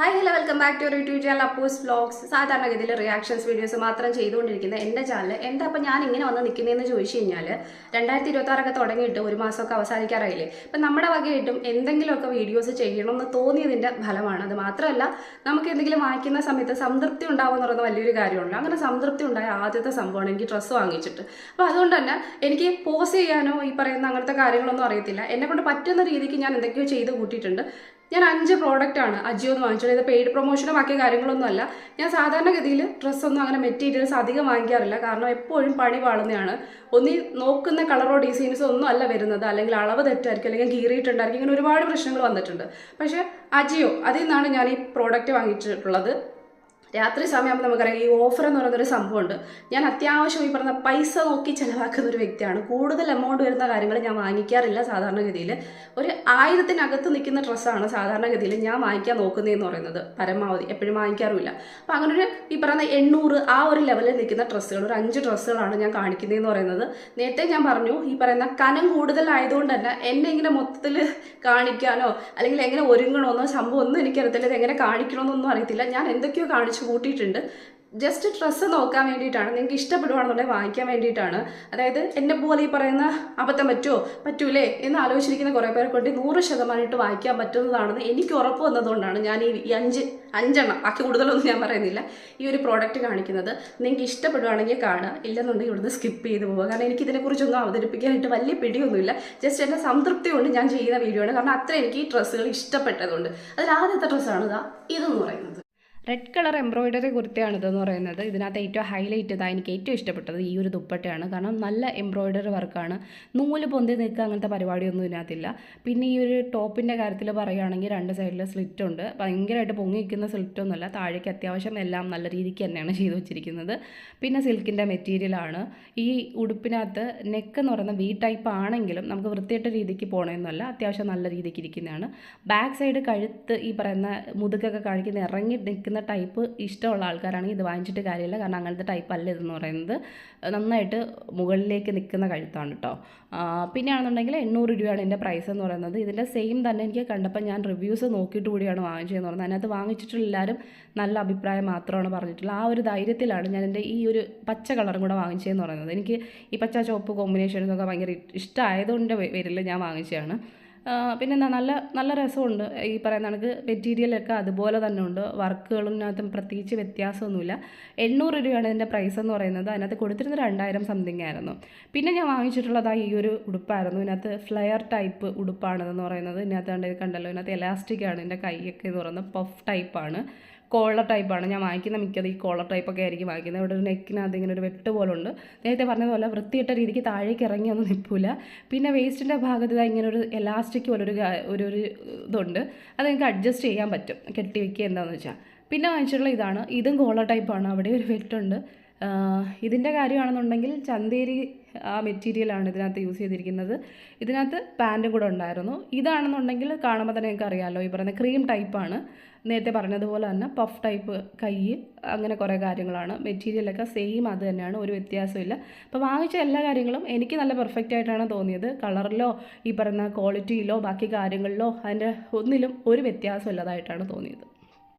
Hi hello welcome back to YouTube channel Appos vlogs സാധാരണഗതിയിൽ reactions videos മാത്രം ചെയ്തുകൊണ്ടിരിക്കുന്ന എന്റെ ചാനൽ എന്താ അപ്പം ഞാൻ ഇങ്ങനെ വന്ന് നിൽക്കുന്നതെന്ന് ചോദിച്ചു കഴിഞ്ഞാൽ രണ്ടായിരത്തി ഇരുപത്താറൊക്കെ തുടങ്ങിയിട്ട് ഒരു മാസമൊക്കെ അവസാനിക്കാറായില്ലേ? ഇപ്പം നമ്മുടെ വകയായിട്ടും എന്തെങ്കിലുമൊക്കെ വീഡിയോസ് ചെയ്യണം എന്ന് തോന്നിയതിന്റെ ഫലമാണ്. അത് മാത്രമല്ല നമുക്ക് എന്തെങ്കിലും വായിക്കുന്ന സമയത്ത് സംതൃപ്തി ഉണ്ടാവും പറയുന്ന വലിയൊരു കാര്യമുണ്ട് അങ്ങനെ സംതൃപ്തി ഉണ്ടായ ആദ്യത്തെ സംഭവമാണ് എനിക്ക് ഡ്രസ്സ് വാങ്ങിച്ചിട്ട്. അപ്പോൾ അതുകൊണ്ട് തന്നെ എനിക്ക് പോസ് ചെയ്യാനോ ഈ പറയുന്ന അങ്ങനത്തെ കാര്യങ്ങളൊന്നും അറിയത്തില്ല. എന്നെക്കൊണ്ട് പറ്റുന്ന രീതിക്ക് ഞാൻ എന്തൊക്കെയോ ചെയ്ത് കൂട്ടിയിട്ടുണ്ട്. ഞാൻ അഞ്ച് പ്രോഡക്റ്റാണ് അജിയോ എന്ന് വാങ്ങിച്ചത്. ഇത് പെയ്ഡ് പ്രൊമോഷനോ ബാക്കി കാര്യങ്ങളൊന്നും അല്ല ഞാൻ സാധാരണഗതിയിൽ ഡ്രസ്സൊന്നും അങ്ങനെ മെറ്റീരിയൽസ് അധികം വാങ്ങിക്കാറില്ല. കാരണം എപ്പോഴും പണി പാളുന്നതാണ് ഒന്നീ നോക്കുന്ന കളറോ ഡിസൈൻസോ ഒന്നും അല്ല വരുന്നത്. അല്ലെങ്കിൽ അളവ് തെറ്റായിരിക്കും. അല്ലെങ്കിൽ കീറിയിട്ടുണ്ടായിരിക്കും. ഇങ്ങനെ ഒരുപാട് പ്രശ്നങ്ങൾ വന്നിട്ടുണ്ട്. പക്ഷേ അജിയോ അതിൽ നിന്നാണ് ഞാൻ ഈ പ്രോഡക്റ്റ് വാങ്ങിച്ചിട്ടുള്ളത്. രാത്രി സമയമാകുമ്പോൾ നമുക്കറിയാം ഈ ഓഫർ എന്ന് പറയുന്നൊരു സംഭവമുണ്ട്. ഞാൻ അത്യാവശ്യം ഈ പറഞ്ഞ പൈസ നോക്കി ചിലവാക്കുന്ന ഒരു വ്യക്തിയാണ്. കൂടുതൽ എമൗണ്ട് വരുന്ന കാര്യങ്ങൾ ഞാൻ വാങ്ങിക്കാറില്ല സാധാരണഗതിയിൽ ഒരു ആയിരത്തിനകത്ത് നിൽക്കുന്ന ഡ്രസ്സാണ് സാധാരണഗതിയിൽ ഞാൻ വാങ്ങിക്കാൻ നോക്കുന്നതെന്ന് പറയുന്നത്. പരമാവധി എപ്പോഴും വാങ്ങിക്കാറുമില്ല. അപ്പോൾ അങ്ങനെ ഒരു ഈ പറയുന്ന എണ്ണൂറ് ആ ഒരു ലെവലിൽ നിൽക്കുന്ന ഡ്രസ്സുകൾ ഒരു അഞ്ച് ഡ്രസ്സുകളാണ് ഞാൻ കാണിക്കുന്നതെന്ന് പറയുന്നത്. നേരത്തെ ഞാൻ പറഞ്ഞു ഈ പറയുന്ന കനം കൂടുതലായതുകൊണ്ട് തന്നെ എന്നെ ഇങ്ങനെ മൊത്തത്തിൽ കാണിക്കാനോ അല്ലെങ്കിൽ എങ്ങനെ ഒരുങ്ങണമെന്നോ സംഭവം ഒന്നും എനിക്കറിയത്തില്ല. ഇത് എങ്ങനെ കാണിക്കണമെന്നൊന്നും അറിയത്തില്ല. ഞാൻ എന്തൊക്കെയോ കാണിച്ചു കൂട്ടിയിട്ടുണ്ട്. ജസ്റ്റ് ഡ്രസ്സ് നോക്കാൻ വേണ്ടിയിട്ടാണ്. നിങ്ങൾക്ക് ഇഷ്ടപ്പെടുവാണെന്നുണ്ടെങ്കിൽ വാങ്ങിക്കാൻ വേണ്ടിയിട്ടാണ്. അതായത് എന്നെ പോലെ ഈ പറയുന്ന അബദ്ധം പറ്റുമോ പറ്റൂലേ എന്ന് ആലോചിച്ചിരിക്കുന്ന കുറേ പേരെ കൊണ്ട് നൂറ് ശതമാനമായിട്ട് വാങ്ങിക്കാൻ പറ്റുന്നതാണെന്ന് എനിക്ക് ഉറപ്പ് വന്നതുകൊണ്ടാണ് ഞാൻ ഈ അഞ്ച് അഞ്ചെണ്ണം ബാക്കി കൂടുതലൊന്നും ഞാൻ പറയുന്നില്ല ഈ ഒരു പ്രോഡക്റ്റ് കാണിക്കുന്നത്. നിങ്ങൾക്ക് ഇഷ്ടപ്പെടുവാണെങ്കിൽ കാണുക. ഇല്ലെന്നുണ്ടെങ്കിൽ ഇവിടുന്ന് സ്കിപ്പ് ചെയ്ത് പോവുക. കാരണം എനിക്ക് ഇതിനെക്കുറിച്ചൊന്നും അവതരിപ്പിക്കാനായിട്ട് വലിയ പിടിയൊന്നുമില്ല. ജസ്റ്റ് എന്റെ സംതൃപ്തി കൊണ്ട് ഞാൻ ചെയ്യുന്ന വീഡിയോ ആണ്. കാരണം അത്ര എനിക്ക് ഈ ഡ്രസ്സുകൾ ഇഷ്ടപ്പെട്ടതുകൊണ്ട്. അതിൽ ആദ്യത്തെ ഡ്രസ്സാണ് ഇതാ ഇതെന്ന് പറയുന്നത്. റെഡ് കളർ എംബ്രോയിഡറി കുർത്തയാണ് ഇതെന്ന് പറയുന്നത്. ഇതിനകത്ത് ഏറ്റവും ഹൈലൈറ്റ് ഇതാ എനിക്ക് ഏറ്റവും ഇഷ്ടപ്പെട്ടത് ഈ ഒരു ദുപ്പട്ടയാണ്. കാരണം നല്ല എംബ്രോയിഡറി വർക്കാണ് നൂൽ പൊന്തി നിൽക്കുക അങ്ങനത്തെ പരിപാടിയൊന്നും ഇതിനകത്തില്ല. പിന്നെ ഈ ഒരു ടോപ്പിന്റെ കാര്യത്തിൽ പറയുകയാണെങ്കിൽ രണ്ട് സൈഡിൽ സ്ലിറ്റ് ഉണ്ട്. ഭയങ്കരമായിട്ട് പൊങ്ങി നിൽക്കുന്ന സ്ലിറ്റ് ഒന്നുമല്ല. താഴേക്ക് അത്യാവശ്യം എല്ലാം നല്ല രീതിക്ക് തന്നെയാണ് ചെയ്തു വെച്ചിരിക്കുന്നത്. പിന്നെ സിൽക്കിന്റെ മെറ്റീരിയലാണ് ഈ ഉടുപ്പിനകത്ത് നെക്ക് എന്ന് പറയുന്ന വി ടൈപ്പ് ആണെങ്കിലും നമുക്ക് വൃത്തിയായിട്ട രീതിക്ക് പോകണമെന്നല്ല അത്യാവശ്യം നല്ല രീതിക്ക് ഇരിക്കുന്നതാണ്. ബാക്ക് സൈഡ് കഴുത്ത് ഈ പറയുന്ന മുതുകൊക്കെ കാണിക്കുന്ന ഇറങ്ങി നിൽക്കുന്ന ടൈപ്പ് ഇഷ്ടമുള്ള ആൾക്കാരാണെങ്കിൽ ഇത് വാങ്ങിച്ചിട്ട് കാര്യമില്ല. കാരണം അങ്ങനത്തെ ടൈപ്പ് അല്ല ഇതെന്ന് പറയുന്നത്. നന്നായിട്ട് മുകളിലേക്ക് നിൽക്കുന്ന കഴുത്താണ് കേട്ടോ പിന്നെയാണെന്നുണ്ടെങ്കിൽ എണ്ണൂറ് രൂപയാണ് എന്റെ പ്രൈസ് എന്ന് പറയുന്നത്. ഇതിന്റെ സെയിം തന്നെ എനിക്ക് കണ്ടപ്പോൾ ഞാൻ റിവ്യൂസ് നോക്കിയിട്ട് കൂടിയാണ് വാങ്ങിച്ചതെന്ന് പറയുന്നത്. അതിനകത്ത് വാങ്ങിച്ചിട്ടുള്ള എല്ലാവരും നല്ല അഭിപ്രായം മാത്രമാണ് പറഞ്ഞിട്ടുള്ളത്. ആ ഒരു ധൈര്യത്തിലാണ് ഞാൻ എന്റെ ഈ ഒരു പച്ച കളറും കൂടെ വാങ്ങിച്ചതെന്ന് പറയുന്നത്. എനിക്ക് ഈ പച്ച ചുവപ്പ് കോമ്പിനേഷൻസൊക്കെ ഭയങ്കര ഇഷ്ടമായതുകൊണ്ട് വരില്ല ഞാൻ വാങ്ങിച്ചതാണ്. പിന്നെ എന്താ നല്ല നല്ല രസമുണ്ട്. ഈ പറയുന്ന കണക്ക് മെറ്റീരിയലൊക്കെ അതുപോലെ തന്നെ ഉണ്ട്. വർക്കുകളിനകത്തും പ്രത്യേകിച്ച് വ്യത്യാസമൊന്നുമില്ല. എണ്ണൂറ് രൂപയാണ് ഇതിന്റെ പ്രൈസ് എന്ന് പറയുന്നത്. അതിനകത്ത് കൊടുത്തിരുന്ന രണ്ടായിരം സംതിങ് ആയിരുന്നു. പിന്നെ ഞാൻ വാങ്ങിച്ചിട്ടുള്ളത് ഈ ഒരു ഉടുപ്പായിരുന്നു. ഇതിനകത്ത് ഫ്ലെയർ ടൈപ്പ് ഉടുപ്പാണെന്ന് പറയുന്നത്. ഇതിനകത്ത് കണ്ടല്ലോ? ഇതിനകത്ത് എലാസ്റ്റിക് ആണ്. ഇതിന്റെ കൈയൊക്കെ എന്ന് പറയുന്നത് പഫ് ടൈപ്പാണ് കോളർ ടൈപ്പാണ് ഞാൻ വാങ്ങിക്കുന്ന മിക്കത് ഈ കോളർ ടൈപ്പൊക്കെ ആയിരിക്കും വാങ്ങിക്കുന്നത്. ഇവിടെ ഒരു നെക്കിനകത്ത് ഇങ്ങനെ ഒരു വെട്ട് പോലെ ഉണ്ട് നേരത്തെ പറഞ്ഞതുപോലെ വൃത്തിയിട്ട രീതിക്ക് താഴേക്ക് ഇറങ്ങി ഒന്നും നിൽപ്പില്ല പിന്നെ വേസ്റ്റിന്റെ ഭാഗത്ത് ഇതാ ഇങ്ങനെ ഒരു എലാസ്റ്റിക് പോലെ ഒരു ഒരു ഒരു ഇതുണ്ട്. അത് നിങ്ങൾക്ക് അഡ്ജസ്റ്റ് ചെയ്യാൻ പറ്റും. കെട്ടി വെക്കുക എന്താണെന്ന് വെച്ചാൽ പിന്നെ വാങ്ങിച്ചിട്ടുള്ള ഇതാണ്. ഇതും കോളർ ടൈപ്പാണ് അവിടെ ഒരു വെട്ടുണ്ട്. ഇതിന്റെ കാര്യമാണെന്നുണ്ടെങ്കിൽ ചന്തേരി ആ മെറ്റീരിയലാണ് ഇതിനകത്ത് യൂസ് ചെയ്തിരിക്കുന്നത്. ഇതിനകത്ത് പാന്റും കൂടെ ഉണ്ടായിരുന്നു. ഇതാണെന്നുണ്ടെങ്കിൽ കാണുമ്പോൾ തന്നെ നിങ്ങൾക്ക് അറിയാമല്ലോ ഈ പറയുന്ന ക്രീം ടൈപ്പാണ് നേരത്തെ പറഞ്ഞതുപോലെ തന്നെ പഫ് ടൈപ്പ് കൈ അങ്ങനെ കുറേ കാര്യങ്ങളാണ്. മെറ്റീരിയലൊക്കെ സെയിം അത് തന്നെയാണ് ഒരു വ്യത്യാസമില്ല അപ്പോൾ വാങ്ങിച്ച എല്ലാ കാര്യങ്ങളും എനിക്ക് നല്ല പെർഫെക്റ്റ് ആയിട്ടാണ് തോന്നിയത്. കളറിലോ ഈ പറയുന്ന ക്വാളിറ്റിയിലോ ബാക്കി കാര്യങ്ങളിലോ അതിന്റെ ഒന്നിലും ഒരു വ്യത്യാസമില്ലാതായിട്ടാണ് തോന്നിയത്.